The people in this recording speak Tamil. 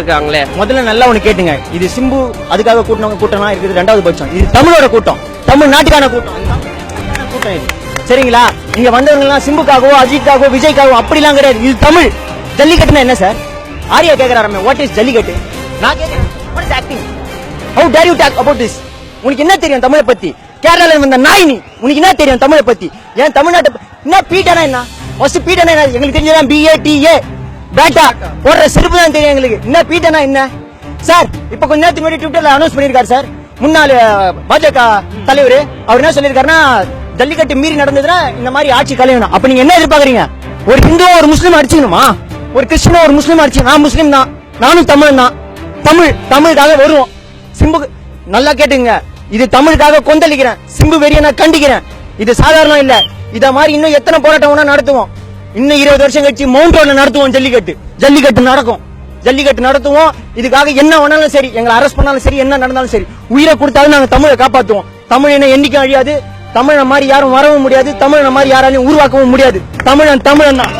இருக்காங்களே. முதல்ல நல்லா ஒண்ணு கேட்டுங்க. இது சிம்பு அதுக்காக கூட்டினவங்க கூட்டம்லாம் இருக்குது. ரெண்டாவது பட்சம். இது தமிழோட கூட்டம். தமிழ் நாட்டுக்கான கூட்டம். கூட்டம் இது. சரிங்களா? இங்க வந்தவங்கலாம் சிம்புக்காகவோ அஜித்காகவோ விஜய்க்காகவோ அப்படிலாம் கிடையாது. இது தமிழ். ஜல்லிக்கட்டுனா என்ன சார்? ஆரியா கேக்குறாரு வாட் இஸ் ஜல்லிக்கட்டு? நான் கேட்கிறேன் what is acting how dare you talk about this உனக்கு என்ன தெரியும் தமிழை பத்தி? கேரளால வந்த நாய் நீ உனக்கு என்ன தெரியும் தமிழை பத்தி? ஏன் தமிழ்நாட்டை என்ன பீட்டனா என்ன? ஃபர்ஸ்ட் பீட்டனா என்ன? எங்களுக்கு தெரிஞ்சதான் பிஏ டிஏ பேட்டா போடுற செருப்பு தான் தெரியும் எங்களுக்கு. என்ன பீட்டனா என்ன? சார் இப்ப கொஞ்ச நேரத்துக்கு முன்னாடி ட்விட்டர்ல அனௌன்ஸ் பண்ணிருக்காரு சார். முன்னாள் பாஜக தலைவர். அவர் என்ன சொல்லியிருக்காருன்னா ஜல்லிக்கட்டு மீறி நடந்ததுன்னா இந்த மாதிரி ஆட்சி கலையணும். அப்ப நீங்க என்ன எதிர்பார்க்கறீங்க? ஒரு ஹிந்துவா ஒரு முஸ்லீம் அடிச்சுக்கணுமா? ஒரு கிறிஸ்டினோ ஒரு முஸ்லீம் அடிச்சு நான் முஸ்லீம் தான். நானும் தமிழ் தான். தமிழ் தமிழுக்காக வருவோம். சிம்பு நல்லா கேட்டுங்க இது தமிழுக்காக கொந்தளிக்கிறேன். சிம்பு வெறிய நான் கண்டிக்கிறேன். இது சாதாரணம் இல்ல. இத மாதிரி இன்னும் எத்தனை போராட்டம் நடத்துவோம்? இன்னும் இருபது வருஷம் கழிச்சு மவுண்ட் ரோட்ல நடத்துவோம் ஜல்லிக்கட்டு. ஜல்லிக்கட்டு நடக்கும். ஜல்லிக்கட்டு நடத்துவோம். இதுக்காக என்ன வேணாலும் சரி எங்களை அரெஸ்ட் பண்ணாலும் சரி என்ன நடந்தாலும் சரி உயிரை கொடுத்தாலும் நாங்க தமிழை காப்பாத்துவோம். தமிழ் என்ன என்னைக்கும் அழியாது. தமிழை மாதிரி யாரும் வரவும் முடியாது. தமிழனை மாதிரி யாராலையும் உருவாக்கவும் முடியாது. தமிழன் தமிழன் தான்.